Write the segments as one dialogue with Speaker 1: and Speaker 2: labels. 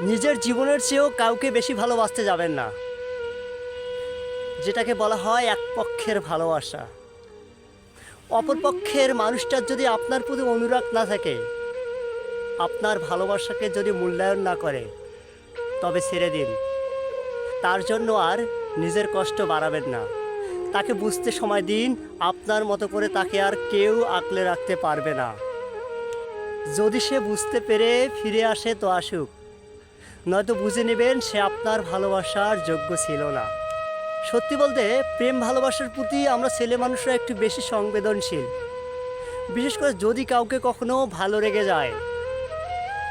Speaker 1: নিজের জীবনের চেয়েও কাউকে বেশি ভালোবাসতে যাবেন না। যেটাকে বলা হয় এক পক্ষের ভালোবাসা। অপর পক্ষের মানুষটার যদি আপনার প্রতি অনুরাগ না থাকে, আপনার ভালোবাসাকে যদি মূল্যায়ন না করে, তবে ছেড়ে দিন। তার জন্য আর নিজের কষ্ট বাড়াবেন না। তাকে বুঝতে সময় দিন, আপনার মতো করে তাকে আর কেউ আঁকলে রাখতে পারবে না। যদি সে বুঝতে পেরে ফিরে আসে, তো আসুক। নয়তো বুঝে নেবেন সে আপনার ভালোবাসার যোগ্য ছিল না। সত্যি বলতে, প্রেম ভালোবাসার প্রতি আমরা ছেলে মানুষরা একটু বেশি সংবেদনশীল। বিশেষ করে যদি কাউকে কখনো ভালো রেগে যায়।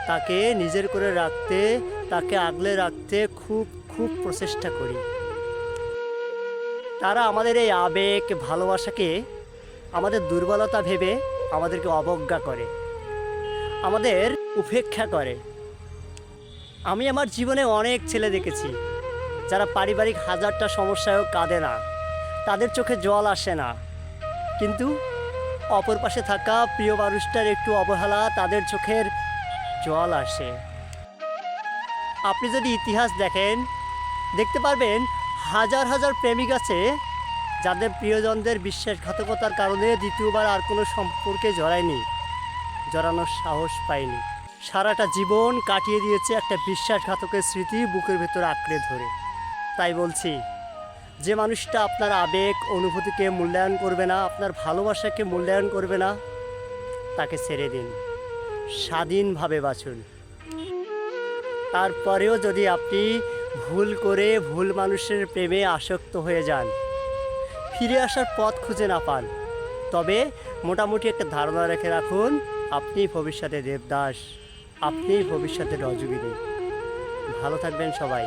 Speaker 1: তাকে নিজের করে রাখতে, তাকে আগলে রাখতে খুব খুব প্রচেষ্টা করি। তারা আমাদের এই আবেগ, ভালোবাসাকে, আমাদের দুর্বলতা ভেবে আমাদেরকে অবজ্ঞা করে। আমাদের উপেক্ষা করে। আমি আমার জীবনে অনেক ছেলে দেখেছি, যারা পারিবারিক হাজারটা সমস্যায়ও কাঁদে না, তাদের চোখে জল আসে না। কিন্তু অপর পাশে থাকা প্রিয় মানুষটার একটু অবহেলা তাদের চোখের জল আসে। আপনি যদি ইতিহাস দেখেন, দেখতে পারবেন হাজার হাজার প্রেমিক আছে, যাদের প্রিয়জনদের বিশ্বাসঘাতকতার কারণে দ্বিতীয়বার আর কোনো সম্পর্কে জড়ায়নি, জড়ানোর সাহস পায়নি। সারাটা জীবন কাটিয়ে দিয়েছে একটা বিশ্বাসঘাতকের স্মৃতি বুকের ভেতর আঁকড়ে ধরে। তাই বলছি, যে মানুষটা আপনার আবেগ, অনুভূতিকে মূল্যায়ন করবে না, আপনার ভালোবাসাকে মূল্যায়ন করবে না, তাকে ছেড়ে দিন। স্বাধীনভাবে বাঁচুন। তারপরেও যদি আপনি ভুল করে ভুল মানুষের প্রেমে আসক্ত হয়ে যান, ফিরে আসার পথ খুঁজে না পান, তবে মোটামুটি একটা ধারণা রেখে রাখুন, আপনি ভবিষ্যতে দেবদাস। আপনি ভবিষ্যতে রজবিদে ভালো থাকবেন সবাই।